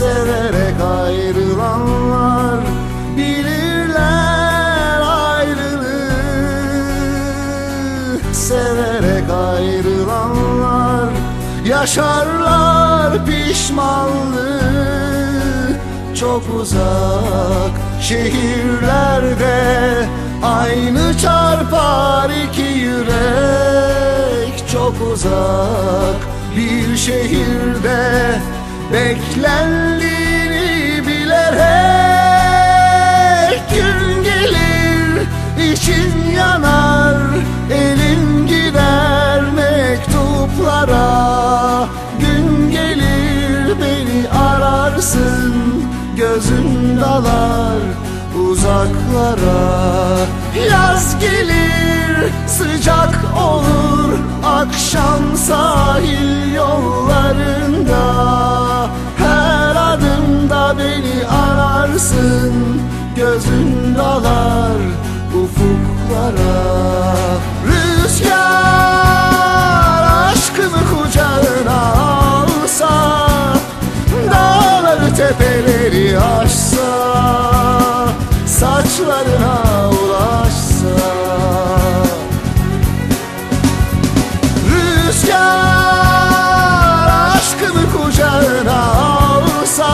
Severek ayrılanlar bilirler ayrılığı. Severek ayrılanlar yaşarlar pişmanlığı. Çok uzak şehirlerde aynı çarpar iki yürek. Çok uzak bir şehirde beklendiğini bilerek Gün gelir. İçin yanar elin gider mektuplara. Gün gelir beni ararsın gözün dalar uzaklara. Yaz gelir sıcak olur akşam sahil gözün dalar ufuklara. Rüzgar aşkımı kucağına alsa Dağları tepeleri aşsa Saçlarına ulaşsa. Rüzgar aşkımı kucağına alsa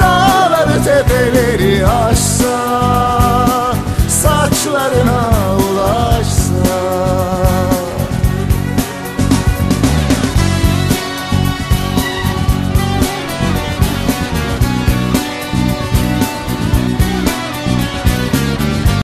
Dağları tepeleri